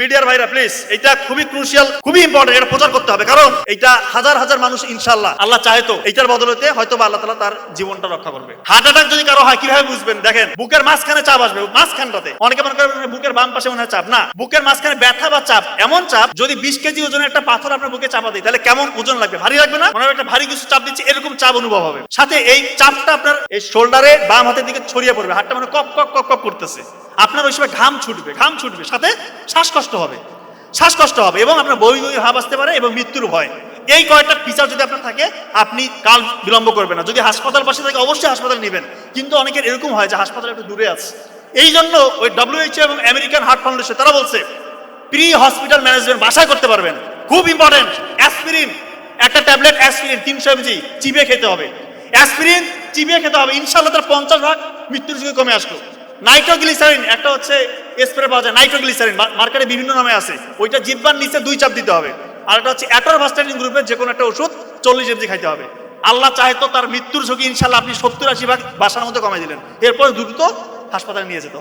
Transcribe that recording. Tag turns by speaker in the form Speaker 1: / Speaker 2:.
Speaker 1: মিডিয়ার ভাইরা প্লিজ এটা খুবই ক্রুশিয়াল খুবই ইম্পর্টেন্ট এটা প্রচার করতে হবে। কারণ এটা হাজার হাজার মানুষ ইনশাল্লাহ আল্লাহ চাহে তো। এটার বদলতে হয়তো আল্লাহ তালা তার জীবনটা রক্ষা করবে। হার্ট অ্যাটাক যদি কারও হয় কীভাবে বুঝবেন? দেখেন বুকের মাঝখানে চাপ আসবে মাঝখানটাতে। অনেকে মনে করেন বুকের বাম পাশে মনে হয় চাপ। না বুকের মাঝখানে ব্যথা বা চাপ এমন চাপ যদি বিশ কেজি ওজনের একটা পাথর আপনার বুকে চাপা দিই তাহলে কেমন ওজন লাগবে? ভারী লাগবে না? মনে হয় একটা ভারী কিছু চাপ দিচ্ছে এরকম চাপ অনুভব হবে। সাথে এই চাপটা আপনার এই শোল্ডারে বাম হাতের দিকে ছড়িয়ে পড়বে হাতটা মানে কপ কপ কপ কপ করতেছে। আপনার ওই সময় ঘাম ছুটবে ঘাম ছুটবে সাথে শ্বাসকষ্ট হবে। শ্বাসকষ্ট হবে এবং আপনার বই ভাব আসতে পারে এবং মৃত্যুর ভয়। এই কয়েকটা ফিচার যদি আপনার থাকে, আপনি কাল বিলম্ব করবেন না। যদি হাসপাতাল পাশে থাকে, অবশ্যই হাসপাতাল নেবেন। কিন্তু অনেকের এরকম হয় যে হাসপাতাল একটু দূরে আছে। এই জন্য ওই ডব্লিউএইচও এবং আমেরিকান হার্ট ফাউন্ডেশন তারা বলছে প্রি হসপিটাল ম্যানেজমেন্ট বাসায় করতে পারবেন। খুব ইম্পর্টেন্ট অ্যাসপিরিন একটা ট্যাবলেট অ্যাসপিরিন তিনশো এমজি চিবিয়ে খেতে হবে। অ্যাসপিরিন চিবিয়ে খেতে হবে। ইনশাল্লাহ তার পঞ্চাশ ভাগ মৃত্যুর যুগে কমে আসলো নাইট্রোগ্লিসারিন, একটা হচ্ছে স্প্রে পাওয়া যায়, নাইট্রোগ্লিসারিন মার্কেটে বিভিন্ন নামে আছে। ওইটা জিব্বার নিচে দুই চাপ দিতে হবে। আর একটা হচ্ছে অ্যাটোরভাস্টালিন গ্রুপের যে কোনো একটা ওষুধ চল্লিশ এমজি খাইতে হবে। আল্লাহ চাহে তো তার মৃত্যুর ঝুঁকি ইনশাল্লাহ আপনি সত্তর আশি ভাগ বাসার মধ্যে কমাই দিলেন। এরপর দ্রুত হাসপাতালে নিয়ে যেতে হবে।